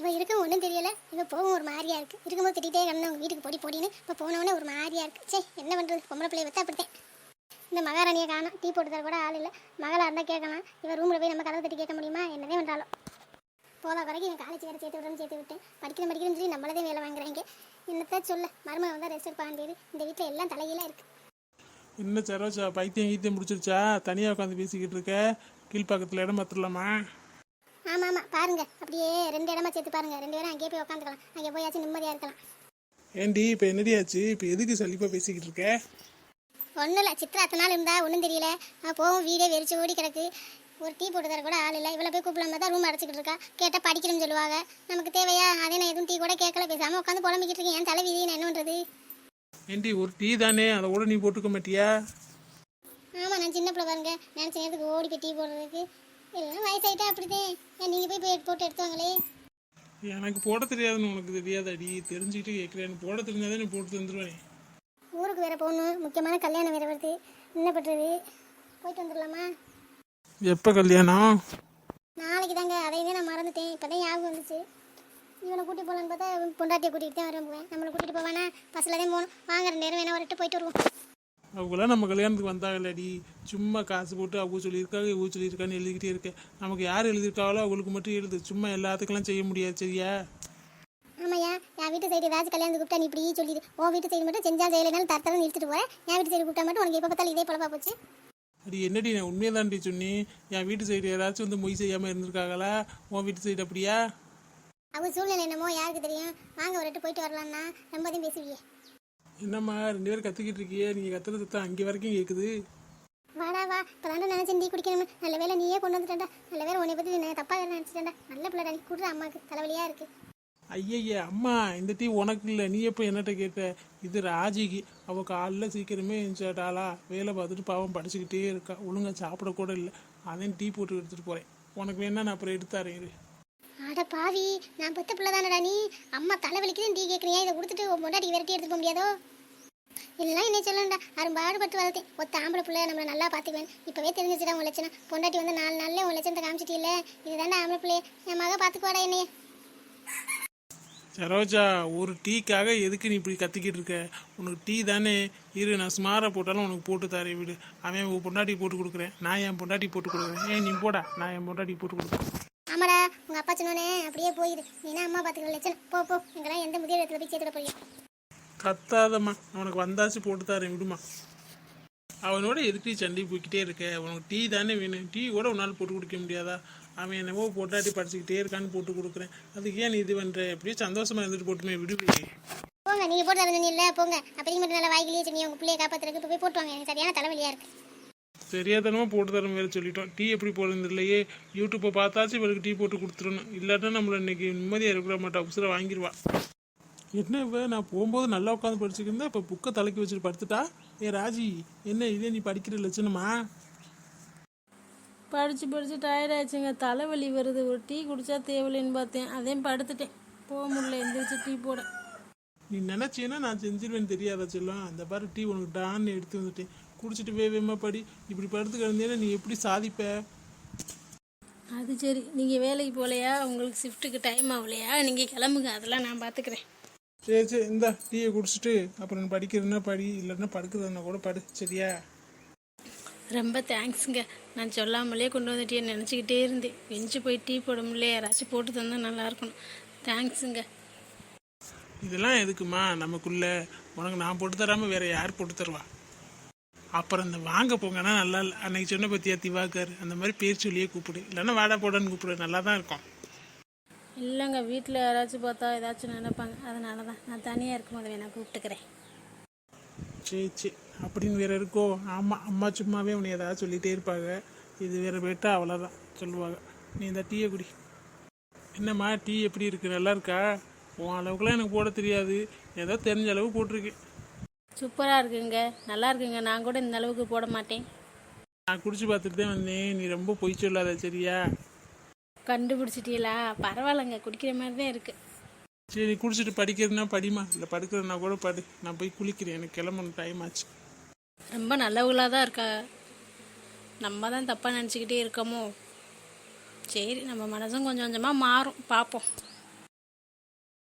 இவன் இருக்க ஒன்றும் தெரியல. இவன் போகும் ஒரு மாதிரியா இருக்கு. இருக்கும்போது திட்டிகிட்டே கிடந்து அவங்க வீட்டுக்கு பொடி போடின்னு இப்போ போனவொடனே ஒரு மாதிரியா இருக்கு. சே என்ன பண்ணுறது பொம்பளை பிள்ளைய வச்சா அப்படித்தேன் இந்த மகாராணியை காணும். டீ போட்டு தர கூட ஆள் இல்லை. மகளாக இருந்தால் கேட்கலாம். இவன் ரூமில் போய் நம்ம கதவை தட்டி கேட்க முடியுமா? என்னதே பண்ணுறாலும் போதா குறைக்கு இவன் காலேஜ் வேறு சேர்த்து விட்றேன்னு சேர்த்து விட்டேன். படிக்கணும் படிக்கணும்னு சொல்லி நம்மளதே வேலை வாங்குறாங்க. என்னத்தான் சொல்ல? மருமகன் வந்தால் ரெஸ்ட் எடுக்க இந்த வீட்டில் எல்லாம் தலையில இருக்கு. என்ன சரோஜா பைத்தியம் கீத்தியம் முடிச்சிருச்சா தனியாக உட்காந்து பேசிக்கிட்டு இருக்க. கீழ்ப்பாக்கத்தில் இடம் பார்த்துடலாமா? ஆமாம் ஆமாம் பாருங்க. அப்படியே ரெண்டு இடமா சேர்த்து பாருங்க. ரெண்டு பேரும் அங்கேயே போய் உட்காந்துக்கலாம் அங்கே போயாச்சும் நிம்மதியாக இருக்கலாம். ஏண்டி இப்போ என்னடியாச்சு? இப்போ எதுக்கு சலிப்பாக பேசிக்கிட்டு இருக்க? ஒன்றும் இல்லை சித்ரா அத்தனை நாள் இருந்தா ஒன்றும் தெரியல. நான் போகும் வீடே வெறிச்சு ஓடி கிடக்கு. ஒரு டீ போட்டு தர கூட ஆள் இல்லை. இவ்வளோ போய் கூப்பிடாம தான் ரூம் அடைச்சிக்கிட்டு இருக்கா. கேட்டால் படிக்கணும்னு சொல்லுவாங்க. நமக்கு தேவையா? அதே நான் எதுவும் டீ கூட கேட்கல. பேசாமல் உட்காந்து புலம்பிக்கிட்டு இருக்கேன். என் தலைவிதி நான் என்ன பண்ணுறது ஏண்டி ஒரு டீ தானே? அதை கூட நீ போட்டுக்க மாட்டியா? ஆமாம் நான் சின்ன பிள்ளை பாருங்க. நினச்ச நேரத்துக்கு ஓடி போய் டீ போடுறதுக்கு. எல்லாம் வயசாயிட்டா அப்படிதான் ஏன் நீங்கள் போய் போய் போட்டு எடுத்துவாங்களே? எனக்கு போட தெரியாதுன்னு உனக்கு தெரியாதாடி. தெரிஞ்சுக்கிட்டு கேட்குறேன் போட தெரிஞ்சாதே நீ போட்டு தந்துடுவேன் ஊருக்கு வேற போகணும். முக்கியமான கல்யாணம் வேற வருது. என்ன பண்ணுறது போயிட்டு வந்துடலாமா எப்போ கல்யாணம்? நாளைக்கு தாங்க. அதையே நான் மறந்துட்டேன். இப்போ தான் ஞாபகம் வந்துச்சு. இவனை கூட்டி போகலான்னு பார்த்தா பொண்டாட்டியை கூட்டிகிட்டு தான் வருவேன். நம்மளை கூட்டிகிட்டு போவானா? பஸ்ஸில் தான் போகணும். வாங்க ரெண்டு நேரம் வேணா வரட்டு போயிட்டு வருவோம். அவங்களாம் நம்ம கல்யாணத்துக்கு வந்தாங்கல்லடி சும்மா காசு போட்டு அவங்க சொல்லியிருக்காங்க இவங்க சொல்லியிருக்கான்னு எழுதிக்கிட்டே இருக்கேன். நமக்கு யார் எழுதியிருக்காங்களோ அவங்களுக்கு மட்டும் எழுது. சும்மா எல்லாத்துக்கெல்லாம் செய்ய முடியாது சரியா? ஆமாய்யா என் வீட்டு சைடு ஏதாச்சும் கல்யாணத்துக்கு கூப்பிட்டா நீ இப்படி சொல்லிடு. உன் வீட்டு சைடு மட்டும் செஞ்சா செய்யலைனாலும் தரத்தரம் நிறுத்திட்டு போகிறேன் என் வீட்டு சைடு கூப்பிட்டா மட்டும் உனக்கு எப்போ பார்த்தாலும் இதே பொழப்பா போச்சு. அது என்னடி நான் உண்மையை தான்டி சொன்னி என் வீட்டு சைடு யாராச்சும் வந்து மொய் செய்யாமல் இருந்திருக்காங்களா? உன் வீட்டு சைடு அப்படியா? அவங்க சூழ்நிலை என்னமோ யாருக்கு தெரியும்? வாங்க ஒரு போயிட்டு வரலாம்னா ரொம்பதையும் பேசுவியே. என்னம்மா ரெண்டு பேரும் கத்திக்கிட்டு இருக்கியே நீங்கள் கத்துற சத்தம் அங்கே வரைக்கும் கேட்குது வாடா வா. இப்போ தாண்டா நினச்சேன் டீ குடிக்கணும் நல்ல வேலை நீயே கொண்டு வந்துட்டேன்டா. நல்ல வேலை உன்னை பற்றி நான் தப்பாக நினச்சிட்டேன்டா. நல்ல பிள்ளை நீ கொடுற அம்மாவுக்கு தலைவலியாக இருக்கு. ஐயய்ய அம்மா இந்த டீ உனக்கு இல்லை. நீ எப்போ என்னட்ட கேட்ட? இது ராஜிக்கு. அவள் காலைல சீக்கிரமே எழுந்துட்டாளா வேலை பார்த்துட்டு பாவம் படிச்சுக்கிட்டே இருக்கா. ஒழுங்கா சாப்பிட கூட இல்லை. அதையும் டீ போட்டு எடுத்துகிட்டு போகிறேன் உனக்கு வேணா நான் அப்புறம் எடுத்தாரேன் பாவி நான் பெத்த பிள்ளை தானடா நீ? அம்மா தலைவலிக்குதுன்னு டீ கேட்குறியா இதை கொடுத்துட்டு உன் பொண்டாட்டி விரட்டி எடுத்து போக முடியாதோ? இல்லைனா என்ன சொல்லணும்டா. அரும் பாடுபட்டு வளர்த்தேன். ஒத்த ஆம்பளை பிள்ளை நம்மளை நல்லா பார்த்துக்குவேன். இப்போவே தெரிஞ்சிச்சுடா உன் லட்சணம். பொண்டாட்டி வந்து நாலு நாளில் உன் லட்சணத்தை காமிச்சிட்டில்ல இதுதான்டா ஆம்பளை பிள்ளைய. என் மக பார்த்துக்குவாடா என்னைய. சரோஜா ஒரு டீக்காக எதுக்கு நீ இப்படி கத்திக்கிட்டு இருக்க? உனக்கு டீ தானே. இரு நான் ஸ்மாரை போட்டாலும் உனக்கு போட்டு தரேன் வீடு. அவன் உன் பொண்டாட்டி போட்டு கொடுக்குறேன். நான் என் பொண்டாட்டி போட்டு கொடுக்குறேன். ஏன் நீ போடா. நான் என் பொண்டாட்டி போட்டு கொடுக்குறேன். ஆமாடா உங்க அப்பா சொன்னோன்னே அப்படியே போயிடு நீனா அம்மா பார்த்துக்கிற லட்சணம். போ போ. எங்கெல்லாம் எந்த முதிய இடத்துல போய் சேர்த்துட போறியா? கத்தாதம்மா. அவனுக்கு வந்தாச்சு போட்டு தரேன் விடுமா. அவனோட எதுக்கு சண்டை போய்கிட்டே இருக்க? உனக்கு டீ தானே வேணும். டீ கூட உன்னால் போட்டு குடிக்க முடியாதா? அவன் என்னவோ பொட்டாட்டி படிச்சுக்கிட்டே இருக்கான்னு போட்டு கொடுக்குறேன். அதுக்கு ஏன் நீ இது பண்ணுற எப்படியோ சந்தோஷமா இருந்துட்டு போட்டுமே விடுவே. போங்க நீங்க போட்டு தரணும் இல்ல போங்க. அப்படி மட்டும் நல்லா வாய்க்கிலேயே சொன்னி உங்க பிள்ளைய காப்பாத்துறதுக்கு இப்போ போய் போட்டுவாங்க எனக்கு சரியான தலைவலியா இருக்கு. தெரியாதனமா போட்டு தரேன் வேற சொல்லிட்டோம். டீ எப்படி போடுறது இல்லையே யூடியூப்பை பார்த்தாச்சும் இவளுக்கு டீ போட்டு கொடுத்துடணும். இல்லாட்டா நம்மள இன்னைக்கு நிம்மதியாக இருக்கிற மாட்டா. உசுரை வாங்கிடுவா என்ன இவ? நான் போகும்போது நல்லா உட்காந்து படிச்சுக்கிருந்தா இப்போ புக்கை தலைக்கி வச்சுட்டு படுத்துட்டா? ஏ ராஜி என்ன இதே நீ படிக்கிற லட்சணமா? படித்து படித்து டயர்ட் ஆயிடுச்சுங்க தலைவலி வருது. ஒரு டீ குடிச்சா தேவையில்லைன்னு பார்த்தேன். அதையும் படுத்துட்டேன். போக முடியல. எந்திரிச்சு டீ போட. நீ நினச்சேன்னா நான் செஞ்சிருவேன்னு தெரியாதா செல்லம்? அந்த பாரு டீ உனக்கு டான்னு எடுத்து வந்துட்டேன். குடிச்சிட்டு வேவேமா படி. இப்படி படுத்து கிடந்தேன்னா நீ எப்படி சாதிப்ப? அது சரி. நீங்கள் வேலைக்கு போகலையா உங்களுக்கு ஷிஃப்ட்டுக்கு டைம் ஆகலையா? நீங்கள் கிளம்புங்க. அதெல்லாம் நான் பார்த்துக்கிறேன் சரி சரி. இந்த டீயை குடிச்சிட்டு அப்புறம் நீ படிக்கிறதுனா படி. இல்லைன்னா படுக்கிறதுனா கூட படு. சரியா? ரொம்ப தேங்க்ஸுங்க நான் சொல்லாமலே கொண்டு வந்துட்டே நினச்சிக்கிட்டே இருந்தேன். வெஞ்சு போய் டீ போட முடியல யாராச்சும் போட்டு தந்தால் நல்லா இருக்கணும். தேங்க்ஸுங்க இதெல்லாம் எதுக்குமா நமக்குள்ள. உனக்கு நான் போட்டு தராம வேற யார் போட்டு தருவா? அப்புறம் இந்த வாங்க போங்கன்னா நல்லா இல்லை. அன்னைக்கு சொன்ன பத்தியா திவாகர்? அந்த மாதிரி பேர் சொல்லியே கூப்பிடு. இல்லைன்னா வாடா போடான்னு கூப்பிடு. நல்லா தான் இருக்கும். இல்லைங்க வீட்டில் யாராச்சும் பார்த்தா ஏதாச்சும் நினைப்பாங்க. அதனால தான் நான் தனியாக இருக்கும்போது வேணா கூப்பிட்டுக்கிறேன். சரி சரி. அப்படின்னு வேற இருக்கோ? ஆமாம் அம்மா சும்மாவே உன்னை ஏதாவது சொல்லிகிட்டே இருப்பாங்க. இது வேற போயிட்டா அவ்வளோதான் சொல்லுவாங்க. நீ இந்த டீயை குடி. என்னம்மா டீ எப்படி இருக்கு? நல்லா இருக்கா? உன் அளவுக்குலாம் எனக்கு போட தெரியாது. ஏதோ தெரிஞ்ச அளவு போட்டிருக்கேன் சூப்பராக இருக்குங்க. நல்லா இருக்குங்க. நான் கூட இந்த அளவுக்கு போட மாட்டேன். நான் குடிச்சு பார்த்துட்டு தான் வந்தேன். நீ ரொம்ப பொய் சொல்லாத சரியா? கண்டுபிடிச்சிட்டீங்களா பரவாயில்லைங்க. குடிக்கிற மாதிரி தான் இருக்குது சரி நீ குடிச்சிட்டு படிக்கிறதுனா படிமா இல்லை படுக்கிறதுனா கூட படு. நான் போய் குளிக்கிறேன். எனக்கு கிளம்பணும். டைம் ஆச்சு. ரொம்ப நல்லவங்களாக தான் இருக்கா? நம்ம தான் தப்பாக நினச்சிக்கிட்டே இருக்கோமோ? சரி நம்ம மனசும் கொஞ்சம் கொஞ்சமாக மாறும். பார்ப்போம்.